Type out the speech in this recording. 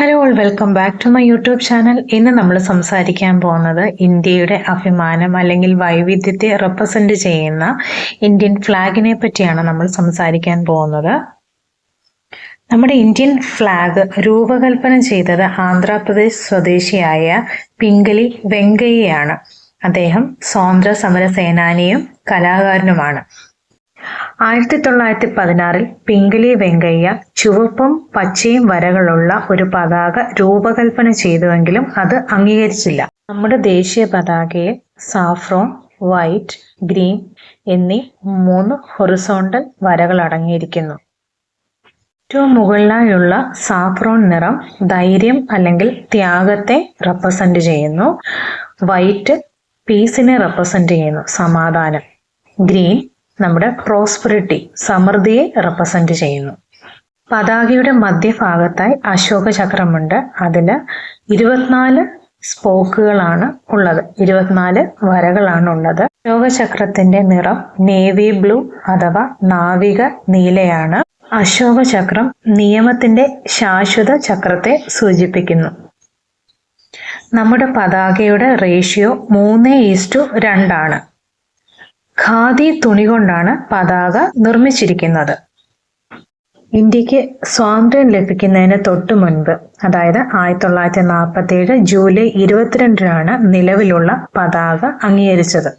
Hello all welcome back to my YouTube channel ഇന്ന് നമ്മൾ സംസാരിക്കാൻ പോകുന്നത് ഇന്ത്യയുടെ അഭിമാനം അല്ലെങ്കിൽ വൈവിധ്യത്തെ റെപ്രസെന്റ് ചെയ്യുന്ന ഇന്ത്യൻ ഫ്ലാഗിനെ പറ്റിയാണ് നമ്മൾ സംസാരിക്കാൻ പോകുന്നത്. നമ്മുടെ ഇന്ത്യൻ ഫ്ലാഗ് രൂപകൽപ്പന ചെയ്തത് ആന്ധ്രാപ്രദേശ് സ്വദേശിയായ പിംഗലി വെങ്കയ്യയാണ്. അദ്ദേഹം സ്വാതന്ത്ര്യ സമര സേനാനിയും കലാകാരനുമാണ്. ആയിരത്തി തൊള്ളായിരത്തി പതിനാറിൽ പിംഗലി വെങ്കയ്യ ചുവപ്പും പച്ചയും വരകളുള്ള ഒരു പതാക രൂപകൽപ്പന ചെയ്തുവെങ്കിലും അത് അംഗീകരിച്ചില്ല. നമ്മുടെ ദേശീയ പതാകയെ സാഫ്രോൺ വൈറ്റ് ഗ്രീൻ എന്നീ മൂന്ന് ഹൊറിസോണ്ടൽ വരകൾ അടങ്ങിയിരിക്കുന്നു. ഏറ്റവും മുകളിലായുള്ള സാഫ്രോൺ നിറം ധൈര്യം അല്ലെങ്കിൽ ത്യാഗത്തെ റെപ്രസെന്റ് ചെയ്യുന്നു. വൈറ്റ് പീസിനെ റെപ്രസെന്റ് ചെയ്യുന്നു. സമാധാനം. ഗ്രീൻ നമ്മുടെ പ്രോസ്പെറിറ്റി സമൃദ്ധിയെ റെപ്രസെന്റ് ചെയ്യുന്നു. പതാകയുടെ മധ്യഭാഗത്തായി അശോക ചക്രമുണ്ട് അതിൽ ഇരുപത്തിനാല് സ്പോക്കുകളാണ് ഉള്ളത്. ഇരുപത്തിനാല് വരകളാണ് ഉള്ളത്. അശോകചക്രത്തിന്റെ നിറം നേവി ബ്ലൂ അഥവാ നാവിക നീലയാണ്. അശോകചക്രം നിയമത്തിന്റെ ശാശ്വത ചക്രത്തെ സൂചിപ്പിക്കുന്നു. നമ്മുടെ പതാകയുടെ റേഷ്യോ മൂന്ന് ഈസ്റ്റു രണ്ടാണ് ഖാദി തുണി കൊണ്ടാണ് പതാക നിർമ്മിച്ചിരിക്കുന്നത്. ഇന്ത്യയ്ക്ക് സ്വാതന്ത്ര്യം ലഭിക്കുന്നതിന് തൊട്ടു മുൻപ് അതായത് ആയിരത്തി തൊള്ളായിരത്തി നാൽപ്പത്തി ഏഴ് ജൂലൈ ഇരുപത്തിരണ്ടിനാണ് നിലവിലുള്ള പതാക അംഗീകരിച്ചത്.